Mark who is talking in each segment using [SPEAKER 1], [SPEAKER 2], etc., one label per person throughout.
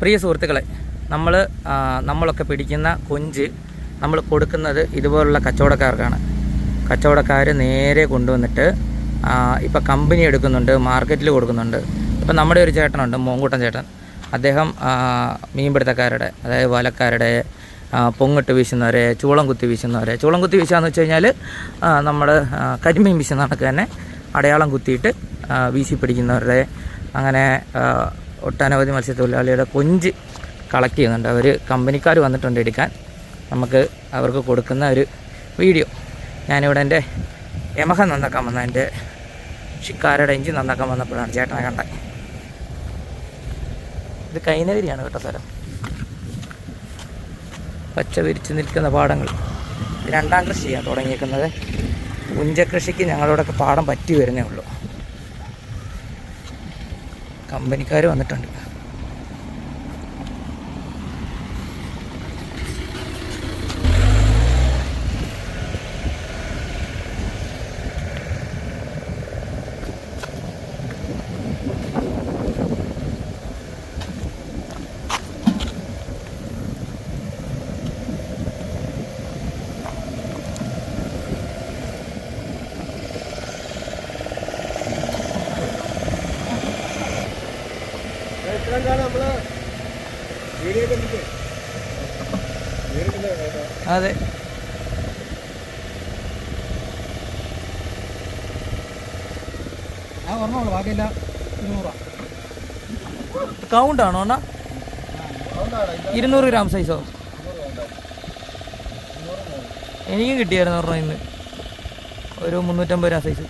[SPEAKER 1] പ്രിയ സുഹൃത്തുക്കളെ നമ്മൾ നമ്മളൊക്കെ പിടിക്കുന്ന കൊഞ്ച് നമ്മൾ കൊടുക്കുന്നത് ഇതുപോലുള്ള കച്ചവടക്കാർക്കാണ്. കച്ചവടക്കാർ നേരെ കൊണ്ടുവന്നിട്ട് ഇപ്പം കമ്പനി എടുക്കുന്നുണ്ട് മാർക്കറ്റിൽ കൊടുക്കുന്നുണ്ട്. ഇപ്പം നമ്മുടെ ഒരു ചേട്ടനുണ്ട് മോങ്കൂട്ടൻ ചേട്ടൻ. അദ്ദേഹം മീൻപിടുത്തക്കാരുടെ അതായത് വലക്കാരുടെ പൊങ്ങിട്ട് വീശുന്നവരെ ചൂളം കുത്തി വീശുന്നവരെ. ചൂളം കുത്തി വീശുകയെന്ന് വെച്ച് കഴിഞ്ഞാൽ നമ്മൾ കരിമീൻ വീശുന്ന കണക്ക് തന്നെ അടയാളം കുത്തിയിട്ട് വീശി പിടിക്കുന്നവരുടെ അങ്ങനെ ഒട്ടനവധി മത്സ്യത്തൊഴിലാളിയുടെ കൊഞ്ച് കളക്ട് ചെയ്യുന്നുണ്ട്. അവർ കമ്പനിക്കാർ വന്നിട്ടുണ്ട് എടുക്കാൻ. നമുക്ക് അവർക്ക് കൊടുക്കുന്ന ഒരു വീഡിയോ. ഞാനിവിടെ എന്റെ യമഹ നന്നാക്കാൻ വന്ന എന്റെ ഷിക്കാരയുടെ എഞ്ചിൻ നന്നാക്കാൻ വന്നപ്പോഴാണ് ചേട്ടനെ കണ്ടത്. ഇത് കൈനഗിരിയാണ് കേട്ടോ സ്ഥലം. പച്ച വിരിച്ച് നിൽക്കുന്ന പാടങ്ങൾ. രണ്ടാം കൃഷിയാണ് തുടങ്ങിയേക്കുന്നത്. പുഞ്ചകൃഷിക്ക് ഞങ്ങളോടൊക്കെ പാടം പറ്റി വരുന്നേ ഉള്ളൂ. കമ്പനിക്കാർ വന്നിട്ടുണ്ട്. അതെ.
[SPEAKER 2] ആ പറഞ്ഞോളൂ ബാക്കിയില്ല ഇരുന്നൂറാ.
[SPEAKER 1] കൗണ്ടാണോ അണ്ണാ? ഇരുന്നൂറ് ഗ്രാം സൈസോ എനിക്കും കിട്ടിയായിരുന്നു ഒരെണ്ണം ഇന്ന്. ഒരു മുന്നൂറ്റമ്പത് രൂപ സൈസ്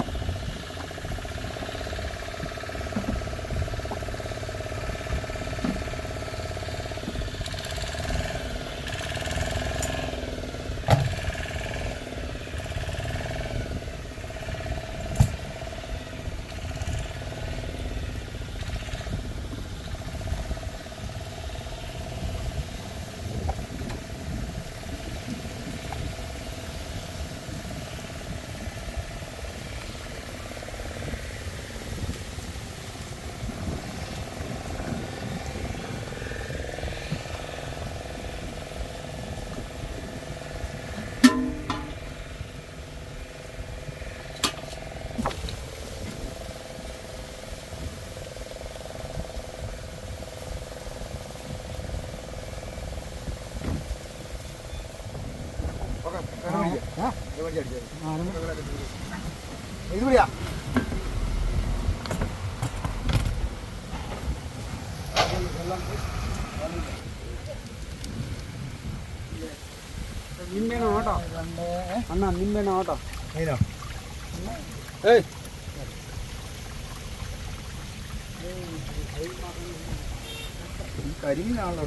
[SPEAKER 2] ഇത് പിടിയാ നിമ്മേനോ അണ്ണാ നിമ്മേനോ ഏയ്. കരിമീനാണല്ലോ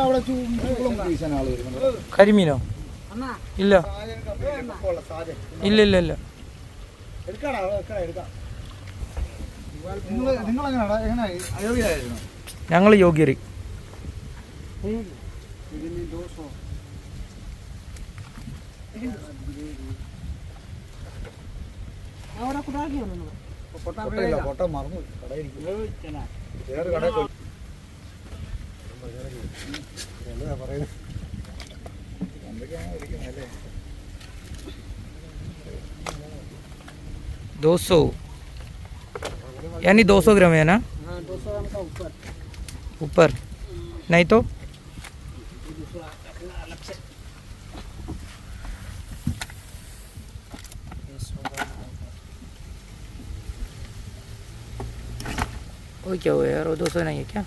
[SPEAKER 2] അവിടെ ചൂടും വീശാൻ ആൾ വരുന്നുണ്ട്.
[SPEAKER 1] കരിമീനോ? ഇല്ല. ഇല്ല ഇല്ല ഇല്ല.
[SPEAKER 2] നിങ്ങൾ
[SPEAKER 1] ഞങ്ങൾ യോഗ്യര്.
[SPEAKER 2] പൊട്ടയില്ല പൊട്ട മറന്നു. കടയിരിക്കും വേറെ എന്താ പറയുന്നത്?
[SPEAKER 1] दो सौ। यानी दो सौ ग्राम है ना? ऊपर। ऊपर। नहीं तो? वो क्या हुआ यार? वो दो सौ नहीं है क्या?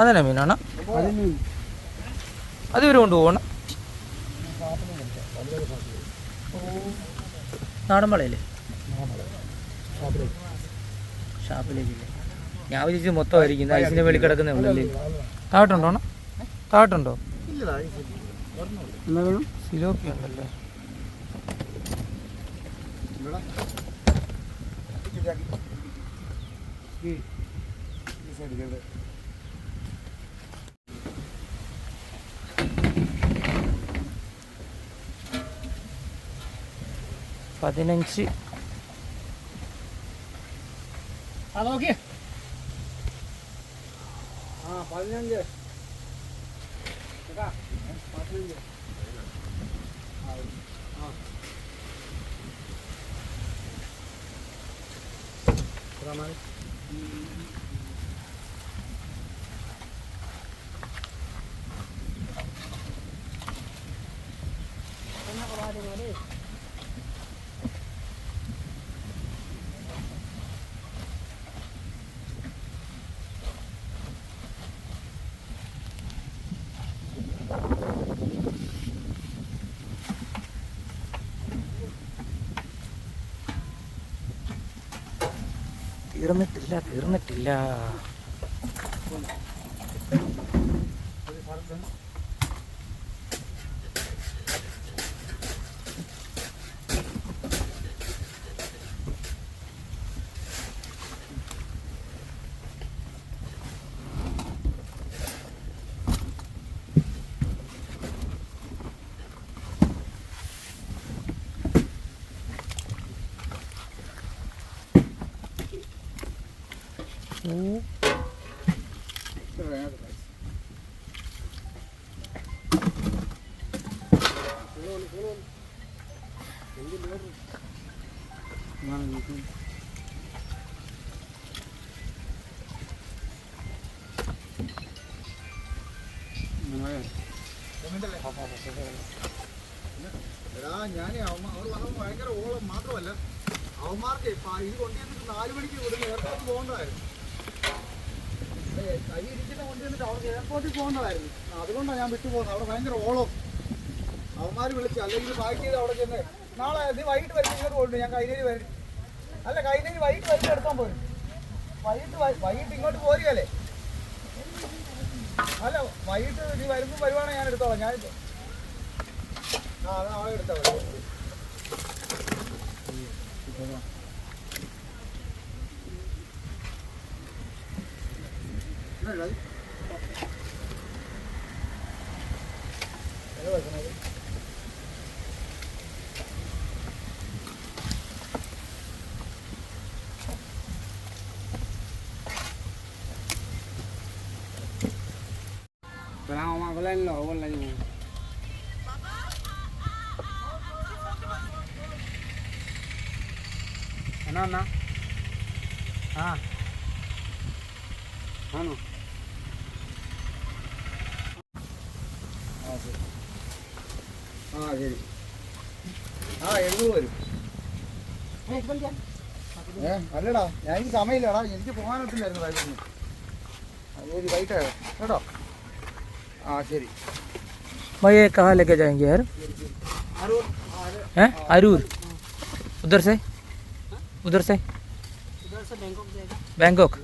[SPEAKER 1] അതന്നെ മീനാണ്. അത് ഇവർ കൊണ്ടുപോകണം. നാടൻ വളയല്ലേ? ഷാപ്പിലേക്കില്ലേ? ഞാൻ വിചാരിച്ചു മൊത്തം ആയിരിക്കും വെളി കിടക്കുന്ന ഉള്ളല്ലേ താഴോട്ടുണ്ടോ? താഴോട്ടുണ്ടോ? സിലോപ്പി ഉണ്ടല്ലേ?
[SPEAKER 2] ഇവിടെ. ശരിയാക്കി. ഈ ഈ സൈഡിൽ ഇവിടെ.
[SPEAKER 1] പതിനഞ്ച്.
[SPEAKER 3] ആ നോക്കിയേ.
[SPEAKER 2] ആ പതിനഞ്ച്.
[SPEAKER 3] കേട്ടാ പതിനഞ്ച്.
[SPEAKER 1] തീർന്നിട്ടില്ല തീർന്നിട്ടില്ല.
[SPEAKER 2] എടാ അവന്മാർ അവർ വന്നപ്പോൾ ഭയങ്കര ഓളം മാത്രമല്ല അവന്മാർക്ക് ഇത് കൊണ്ടുവന്നിട്ട് നാല് മണിക്ക് ഇവിടുന്ന് എയർപോർട്ടിൽ പോകേണ്ടതായിരുന്നു കൈ ഇരിക്കുന്ന കൊണ്ടുവന്നിട്ട് അവർക്ക് എയർപോർട്ടിൽ പോകേണ്ടതായിരുന്നു അതുകൊണ്ടാണ് ഞാൻ വിട്ടുപോകുന്നത് അവിടെ ഭയങ്കര ഓളം. അവന്മാർ വിളിച്ചു അല്ലെങ്കിൽ ബാക്കി അവിടെ ചെന്ന് നാളെ ഇത് വൈകിട്ട് വരുമ്പോൾ ഇങ്ങോട്ട് കൊണ്ടു ഞാൻ കൈനേരി വരും അല്ല കൈനേരി വൈകിട്ട് വരുമ്പോൾ എടുക്കാൻ പോരും. വൈകിട്ട് വൈകിട്ട് ഇങ്ങോട്ട് പോരുകയല്ലേ? അല്ല വൈകിട്ട് നീ വരുമ്പോൾ വരുവാണെങ്കിൽ ഞാൻ എടുത്തോളാം. ഞാൻ ആ അത് നാളെ എടുത്താൽ മതി. Right, അത്?
[SPEAKER 3] Pero vamos a അണ്ണാ എന്നാ ആ ആണോ
[SPEAKER 2] ആ ശരി ആ ശരി ആ എഴുന്നൂറ് വരും ഏ അല്ലടാ ഞാൻ എനിക്ക് സമയമില്ലടാ. എനിക്ക് പോകാനൊത്തില്ലായിരുന്നു വൈകിട്ട്. ശരി വൈകിട്ട് കേട്ടോ? हाँ,
[SPEAKER 1] भाई ये कहाँ लेके जाएँगे यार? हैं? आरूर। उधर से? उधर से?
[SPEAKER 3] बैंकॉक।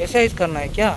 [SPEAKER 1] ऐसा ही करना है क्या?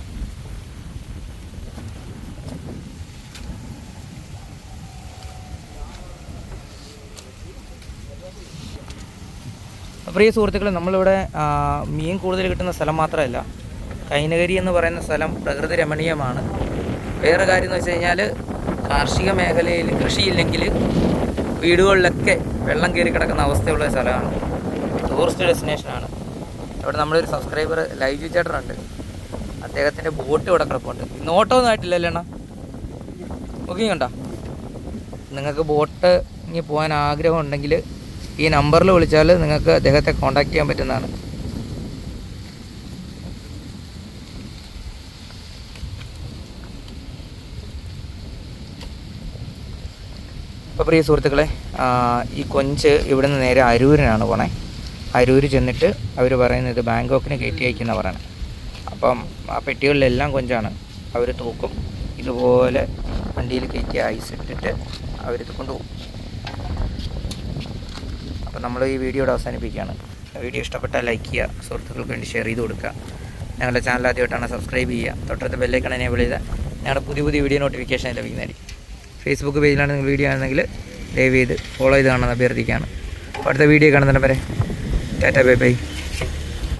[SPEAKER 1] പ്രിയ സുഹൃത്തുക്കളെ നമ്മളിവിടെ മീൻ കൂടുതൽ കിട്ടുന്ന സ്ഥലം മാത്രമല്ല കൈനകരി എന്ന് പറയുന്ന സ്ഥലം പ്രകൃതി രമണീയമാണ്. വേറെ കാര്യം എന്ന് വെച്ച് കഴിഞ്ഞാൽ കാർഷിക മേഖലയിൽ കൃഷിയില്ലെങ്കിൽ വീടുകളിലൊക്കെ വെള്ളം കയറി കിടക്കുന്ന അവസ്ഥയുള്ള സ്ഥലമാണ്. ടൂറിസ്റ്റ് ഡെസ്റ്റിനേഷനാണ് ഇവിടെ നമ്മളൊരു സബ്സ്ക്രൈബർ ലൈവ് ചേട്ടനുണ്ട്. അദ്ദേഹത്തിന്റെ ബോട്ട് ഇവിടെ കിടപ്പുണ്ട്. ഇന്ന് ഓട്ടോ ഒന്നും ആയിട്ടില്ലല്ലോ അണ്ണാ? ബുക്കിംഗ് ഉണ്ടോ? നിങ്ങൾക്ക് ബോട്ട് ഇനി പോകാൻ ആഗ്രഹം ഉണ്ടെങ്കിൽ ഈ നമ്പറിൽ വിളിച്ചാൽ നിങ്ങൾക്ക് അദ്ദേഹത്തെ കോൺടാക്റ്റ് ചെയ്യാൻ പറ്റുന്നതാണ്. അപ്പോൾ പ്രിയ സുഹൃത്തുക്കളെ ഈ കൊഞ്ച് ഇവിടെ നിന്ന് നേരെ അരൂരിനാണ് പോണേ. അരൂർ ചെന്നിട്ട് അവർ പറയുന്നത് ബാങ്കോക്കിന് കയറ്റി അയക്കുന്ന പറയണേ. അപ്പം ആ പെട്ടികളിലെല്ലാം കൊഞ്ചാണ്. അവർ തൂക്കും. ഇതുപോലെ വണ്ടിയിൽ കയറ്റി ഐസ് ഇട്ടിട്ട് അവരിത് കൊണ്ടുപോകും. അപ്പം നമ്മൾ ഈ വീഡിയോ ഇവിടെ അവസാനിപ്പിക്കുകയാണ്. വീഡിയോ ഇഷ്ടപ്പെട്ടാൽ ലൈക്ക് ചെയ്യുക സുഹൃത്തുക്കൾക്ക് വേണ്ടി ഷെയർ ചെയ്ത് കൊടുക്കുക. ഞങ്ങളുടെ ചാനൽ ആദ്യമായിട്ടാണ് സബ്സ്ക്രൈബ് ചെയ്യുക. തൊട്ടടുത്ത ബെല്ലൈക്കൺ എനേബിൾ ചെയ്താൽ ഞങ്ങളുടെ പുതിയ പുതിയ വീഡിയോ നോട്ടിഫിക്കേഷൻ ലഭിക്കുന്നതായിരിക്കും. ഫേസ്ബുക്ക് പേജിലാണ് നിങ്ങൾ വീഡിയോ ആണെങ്കിൽ ദയവ് ചെയ്ത് ഫോളോ ചെയ്ത് കാണാൻ അഭ്യർത്ഥിക്കുകയാണ്. അടുത്ത വീഡിയോ കാണുന്നതിന് വരെ ടാറ്റ ബൈ ബൈ.